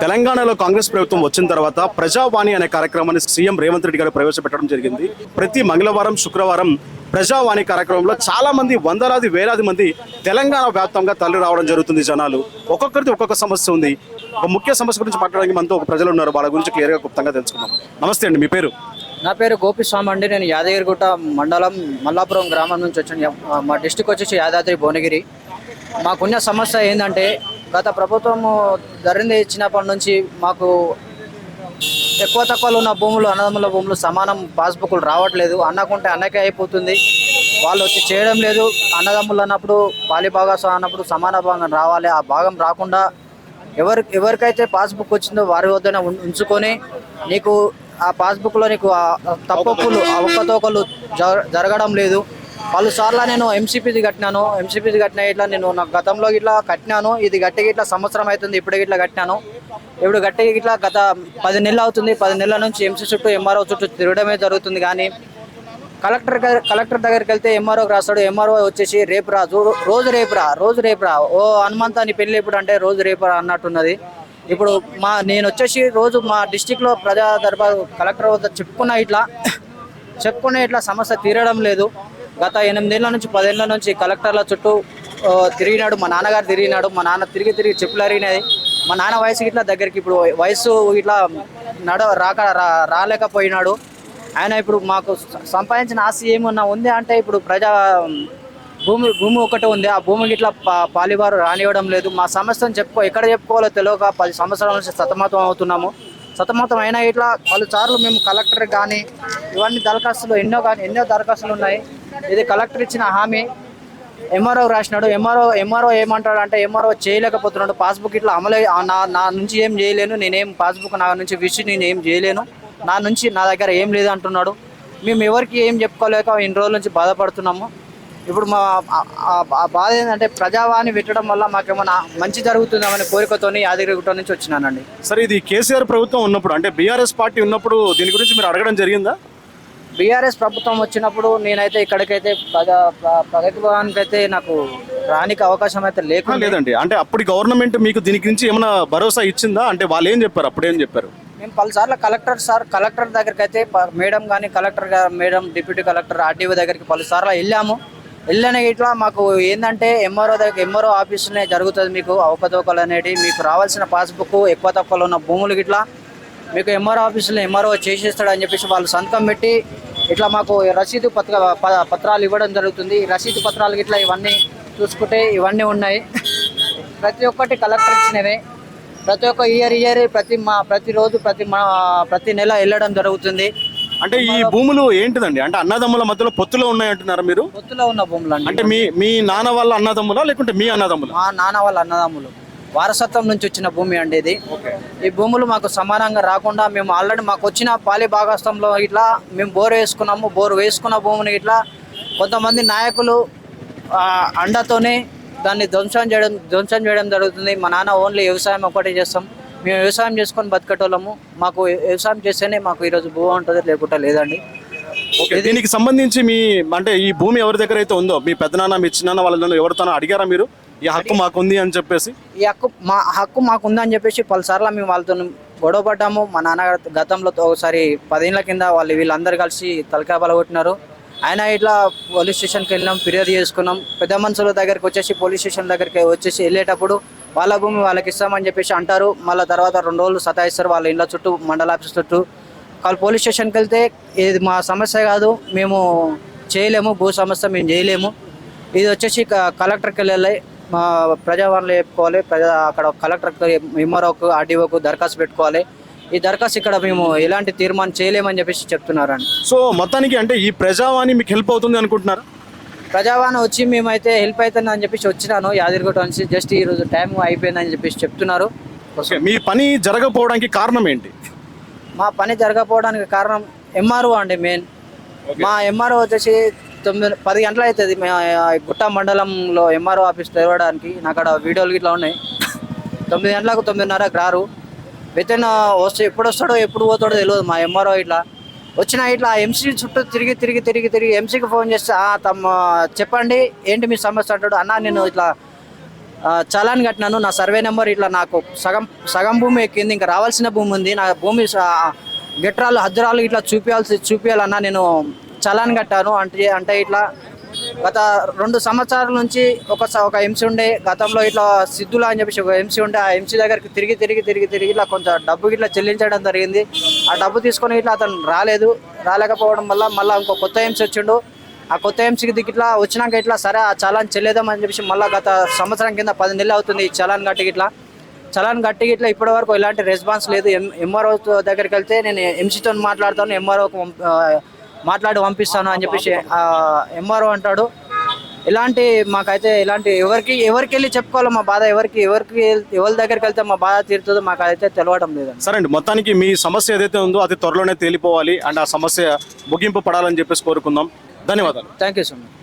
తెలంగాణలో కాంగ్రెస్ ప్రభుత్వం వచ్చిన తర్వాత ప్రజావాణి అనే కార్యక్రమాన్ని సీఎం రేవంత్ రెడ్డి గారు ప్రవేశపెట్టడం జరిగింది. ప్రతి మంగళవారం శుక్రవారం ప్రజావాణి కార్యక్రమంలో చాలా మంది వందలాది వేలాది మంది తెలంగాణ వ్యాప్తంగా తల్లి రావడం జరుగుతుంది జనాలు. ఒక్కొక్కరిది ఒక్కొక్క సమస్య ఉంది. ఒక ముఖ్య సమస్య గురించి మాట్లాడడానికి మనతో ఒక ప్రజలు ఉన్నారు. వాళ్ళ గురించి క్లియర్గా గుప్తంగా తెలుసుకుందాం. నమస్తే అండి మీ పేరు? నా పేరు గోపిస్వామి అండి. నేను యాదగిరిగుట్ట మండలం మల్లాపురం గ్రామం నుంచి వచ్చాను. మా డిస్టిక్ వచ్చేసి యాదాద్రి భువనగిరి. మాకున్న సమస్య ఏంటంటే గత ప్రభుత్వం ధరణి ఇచ్చినప్పటి నుంచి మాకు ఎక్కువ తక్కువలో ఉన్న భూములు అన్నదమ్ముల భూములు సమానం పాస్బుక్లు రావట్లేదు. అన్నకుంటే అన్నకే అయిపోతుంది. వాళ్ళు వచ్చి చేయడం లేదు. అన్నదమ్ములు అన్నప్పుడు పాలి భాగస్వామి అన్నప్పుడు సమాన భాగం రావాలి. ఆ భాగం రాకుండా ఎవరి ఎవరికైతే పాస్బుక్ వచ్చిందో వారి వద్దనే ఉం- ఉంచుకొని నీకు ఆ పాస్బుక్లో నీకు ఆ తప్పొప్పులు అవకతవకలు జరగడం లేదు. పలుసార్లు నేను ఎంసీపీది కట్టినాను. ఎంసీపీది కట్టిన ఇట్లా నేను నా గతంలో ఇట్లా కట్టినాను. ఇది గట్టిగా ఇట్లా సంవత్సరం అవుతుంది. ఇప్పుడు ఇట్లా కట్టినాను. ఇప్పుడు గట్టిగా ఇట్లా గత పది నెలలు అవుతుంది. పది నెలల నుంచి ఎంసీ చుట్టూ ఎంఆర్ఓ చుట్టూ తిరగడమే జరుగుతుంది కానీ కలెక్టర్ కలెక్టర్ దగ్గరికి వెళ్తే ఎంఆర్ఓకి రాస్తాడు. ఎంఆర్ఓ వచ్చేసి రేపు రా. రోజు రేపు రా. రోజు రేపు రా. ఓ హనుమంతా నీ పెళ్ళి ఇప్పుడు అంటే రోజు రేపు రా అన్నట్టున్నది. ఇప్పుడు మా నేను వచ్చేసి రోజు మా డిస్టిక్లో ప్రజా దర్బార్ కలెక్టర్ వద్ద చెప్పుకున్న ఇట్లా. చెప్పుకునే ఇట్లా సమస్య తీరడం లేదు. గత ఎనిమిదేళ్ళ నుంచి పదేళ్ళ నుంచి కలెక్టర్ల చుట్టూ తిరిగినాడు మా నాన్నగారు తిరిగినాడు మా నాన్న తిరిగి తిరిగి చెప్పులు అరిగినది మా నాన్న వయసు ఇట్లా దగ్గరికి ఇప్పుడు వయసు ఇట్లా నడ రాక రా- రాలేకపోయినాడు. ఆయన ఇప్పుడు మాకు సంపాదించిన ఆస్తి ఏమన్నా ఉంది అంటే ఇప్పుడు ప్రజా భూమి భూమి ఒకటి ఉంది. ఆ భూమికి ఇట్లా పాలివారు రానివ్వడం లేదు. మా సమస్యను చెప్పుకో ఎక్కడ చెప్పుకోవాలో తెలియక పది సంవత్సరాల నుంచి సతమతం అవుతున్నాము. సతమతం అయినా ఇట్లా పలుసార్లు మేము కలెక్టర్ కానీ ఇవన్నీ దరఖాస్తులు ఎన్నో కానీ ఎన్నో దరఖాస్తులు ఉన్నాయి. ఇది కలెక్టర్ ఇచ్చిన హామీ. ఎంఆర్ఓ రాసినాడు. ఎంఆర్ఓ ఎంఆర్ఓ ఏమంటాడు అంటే ఎంఆర్ఓ చేయలేకపోతున్నాడు. పాస్బుక్ ఇట్లా అమలు నా నా నుంచి ఏం చేయలేను. నేనేం పాస్బుక్ నా నుంచి విష్ నేను ఏం చేయలేను. నా నుంచి నా దగ్గర ఏం లేదు అంటున్నాడు. మేము ఎవరికి ఏం చెప్పుకోలేక ఇన్ని రోజుల నుంచి బాధపడుతున్నాము. ఇప్పుడు మా బాధ ఏంటంటే ప్రజావాణి పెట్టడం వల్ల మాకేమన్నా మంచి జరుగుతుందామనే కోరికతోని యాదగిరిగుట్ట నుంచి వచ్చినానండి. సరే ఇది కేసీఆర్ ప్రభుత్వం ఉన్నప్పుడు అంటే బీఆర్ఎస్ పార్టీ ఉన్నప్పుడు దీని గురించి మీరు అడగడం జరిగిందా? బీఆర్ఎస్ ప్రభుత్వం వచ్చినప్పుడు నేనైతే ఇక్కడికైతే ప్రగతి భవన్కి అయితే నాకు రానికి అవకాశం అయితే లేకుండా. లేదండి. అంటే అప్పుడు గవర్నమెంట్ మీకు దీని గురించి ఏమైనా భరోసా ఇచ్చిందా? అంటే వాళ్ళు ఏం చెప్పారు? అప్పుడు ఏం చెప్పారు? మేము పలుసార్లు కలెక్టర్ సార్ కలెక్టర్ దగ్గరికి అయితే మేడం కానీ collector madam deputy collector RTO దగ్గరికి పలుసార్లు వెళ్ళాము. వెళ్ళిన ఇట్లా మాకు ఏంటంటే ఎంఆర్ఓ దగ్గర ఎంఆర్ఓ ఆఫీసులోనే జరుగుతుంది మీకు అవకతవకలు అనేటి. మీకు రావాల్సిన పాస్బుక్ ఎక్కువ తక్కువలో ఉన్న భూములు గిట్లా. మీకు ఎంఆర్ఓ ఆఫీసులో ఎంఆర్ఓ చేసేస్తాడు అని చెప్పేసి వాళ్ళు సంతకం పెట్టి ఇట్లా మాకు రసీదు పత్ర పత్రాలు ఇవ్వడం జరుగుతుంది. రసీదు పత్రాలు గిట్లా ఇవన్నీ చూసుకుంటే ఇవన్నీ ఉన్నాయి. ప్రతి ఒక్కటి కలెక్టర్ ఇచ్చినవే. ప్రతి ఒక్క ఇయర్ ఇయర్ ప్రతి మా ప్రతిరోజు ప్రతి మా ప్రతి నెల వెళ్ళడం జరుగుతుంది. అంటే ఈ భూములు ఏంటిదండి? అంటే అన్నదమ్ముల మధ్యలో పొత్తులో ఉన్నాయి అంటున్నారా మీరు? పొత్తులో ఉన్న భూములు అంటే మీ మీ నాన్న వాళ్ళ అన్నదమ్ములా లేకుంటే మీ అన్నదమ్ములా? మా నాన్న వాళ్ళ అన్నదమ్ములు. వారసత్వం నుంచి వచ్చిన భూమి అండి ఇది. ఈ భూములు మాకు సమానంగా రాకుండా మేము ఆల్రెడీ మాకు వచ్చిన పాలి భాగస్థంలో ఇట్లా మేము బోర్ వేసుకున్నాము బోర్ వేసుకున్న భూమిని ఇట్లా కొంతమంది నాయకులు అండతోనే దాన్ని ధ్వంసం చేయడం ధ్వంసం చేయడం జరుగుతుంది. మా నాన్న ఓన్లీ వ్యవసాయం ఒకటే చేస్తాం. మేము వ్యవసాయం చేసుకొని బతికేటోళ్ళము. మాకు వ్యవసాయం చేస్తేనే మాకు ఈరోజు భూ ఉంటుంది లేకుంటే లేదండి. ఓకే. దీనికి సంబంధించి మీ అంటే ఈ భూమి ఎవరి దగ్గర అయితే ఉందో మీ పెద్దనాన్న మీ చిన్నాన్న వాళ్ళని ఎవరితోనో అడిగారా మీరు? ఈ హక్కు మాకు ఉంది అని చెప్పేసి? ఈ హక్కు మా హక్కు మాకు ఉందని చెప్పేసి పలుసార్లు మేము వాళ్ళతో గొడవ పడ్డాము మా నాన్న గతంలో ఒకసారి పదేళ్ళ కింద వాళ్ళు వీళ్ళందరూ కలిసి తలకాయ బలగొట్టినారు ఆయన ఇట్లా పోలీస్ స్టేషన్కి వెళ్ళినాం ఫిర్యాదు చేసుకున్నాం. పెద్ద మనుషుల దగ్గరికి వచ్చేసి పోలీస్ స్టేషన్ దగ్గరికి వచ్చేసి వెళ్ళేటప్పుడు వాళ్ళ భూమి వాళ్ళకి ఇస్తామని చెప్పేసి అంటారు. మళ్ళీ తర్వాత రెండు రోజులు సతాయిస్తారు వాళ్ళ ఇళ్ళ చుట్టూ మండల ఆఫీస్ చుట్టూ. వాళ్ళు పోలీస్ స్టేషన్కి వెళ్తే ఇది మా సమస్య కాదు. మేము చేయలేము భూ సమస్య మేము చేయలేము. ఇది వచ్చేసి కలెక్టర్కి వెళ్ళాలి. మా ప్రజావాణిలో చెప్పుకోవాలి. ప్రజా అక్కడ కలెక్టర్కి ఎంఆర్ఓకు ఆర్డీఓకు దరఖాస్తు పెట్టుకోవాలి. ఈ దరఖాస్తు ఇక్కడ మేము ఎలాంటి తీర్మానం చేయలేమని చెప్పేసి చెప్తున్నారండి. సో మొత్తానికి అంటే ఈ ప్రజావాణి మీకు హెల్ప్ అవుతుంది అనుకుంటున్నారా? ప్రజావాణి వచ్చి మేమైతే హెల్ప్ అవుతుంది అని చెప్పేసి వచ్చినాను. యాదగిరిగుట్ట నుంచి జస్ట్ ఈ రోజు టైం అయిపోయిందని చెప్పేసి చెప్తున్నారు. మీ పని జరగకపోవడానికి కారణం ఏంటి? మా పని జరగకపోవడానికి కారణం ఎంఆర్ఓ అండి మెయిన్ మా ఎంఆర్ఓ వచ్చేసి తొమ్మిది పది గంటలు అవుతుంది. మా గుట్ట మండలంలో ఎంఆర్ఓ ఆఫీస్ తెరవడానికి. నాకు అక్కడ వీడియోలు ఇట్లా ఉన్నాయి. తొమ్మిది గంటలకు తొమ్మిదిన్నరకు రారు. వితిన్ వస్తే ఎప్పుడు వస్తాడో ఎప్పుడు పోతాడో తెలియదు మా ఎంఆర్ఓ ఇట్లా. వచ్చిన ఇట్లా ఎంసీ చుట్టూ తిరిగి తిరిగి తిరిగి తిరిగి ఎంసీకి ఫోన్ చేస్తే "ఆ, తమ చెప్పండి ఏంటి మీ సమస్య? అంటాడు. అన్న నేను ఇట్లా చలాన్ కట్టినాను. నా సర్వే నెంబర్ ఇట్లా నాకు సగం సగం భూమి ఎక్కింది. ఇంకా రావాల్సిన భూమి ఉంది. నా భూమి గెట్రాలు హద్దురాలు ఇట్లా చూపించాల్సి చూపించాలన్నా నేను చలాన్ కట్టాను అంటే అంటే ఇట్లా గత రెండు సంవత్సరాల నుంచి ఒక ఒక ఎంసీ ఉండే గతంలో ఇట్లా సిద్ధులా అని చెప్పేసి ఒక ఎంసీ ఉండే ఆ ఎంసీ దగ్గరికి తిరిగి తిరిగి తిరిగి తిరిగి ఇట్లా కొంత డబ్బు ఇట్లా చెల్లించడం జరిగింది. ఆ డబ్బు తీసుకొని ఇట్లా అతను రాలేదు. రాలేకపోవడం వల్ల మళ్ళీ ఇంకో కొత్త ఎంసీ వచ్చిండు. ఆ కొత్త ఎంసీకి దిగి ఇట్లా వచ్చినాక ఇట్లా సరే ఆ చలాన్ చెల్లేదాం అని చెప్పేసి మళ్ళీ గత సంవత్సరం కింద పది నెలలు అవుతుంది ఈ చలాన్ గట్టికి ఇట్లా. చలాన్ గట్టికి ఇట్లా ఇప్పటి వరకు ఎలాంటి రెస్పాన్స్ లేదు. ఎం ఎంఆర్ఓ దగ్గరికి వెళ్తే నేను ఎంసీతో మాట్లాడతాను. ఎంఆర్ఓకి మాట్లాడి పంపిస్తాను అని చెప్పేసి ఎంఆర్ఓ అంటాడు. ఇలాంటి మాకైతే ఇలాంటి ఎవరికి ఎవరికి వెళ్ళి చెప్పుకోవాలో మా బాధ ఎవరికి ఎవరికి ఎవరి దగ్గరికి వెళ్తే మా బాధ తీరుతుందో మాకు అయితే తెలవడం లేదండి. సరే అండి మొత్తానికి మీ సమస్య ఏదైతే ఉందో అది త్వరలోనే తేలిపోవాలి. అండ్ ఆ సమస్య ముగింపు పడాలని చెప్పేసి కోరుకుందాం. ధన్యవాదాలు. Thank you so much.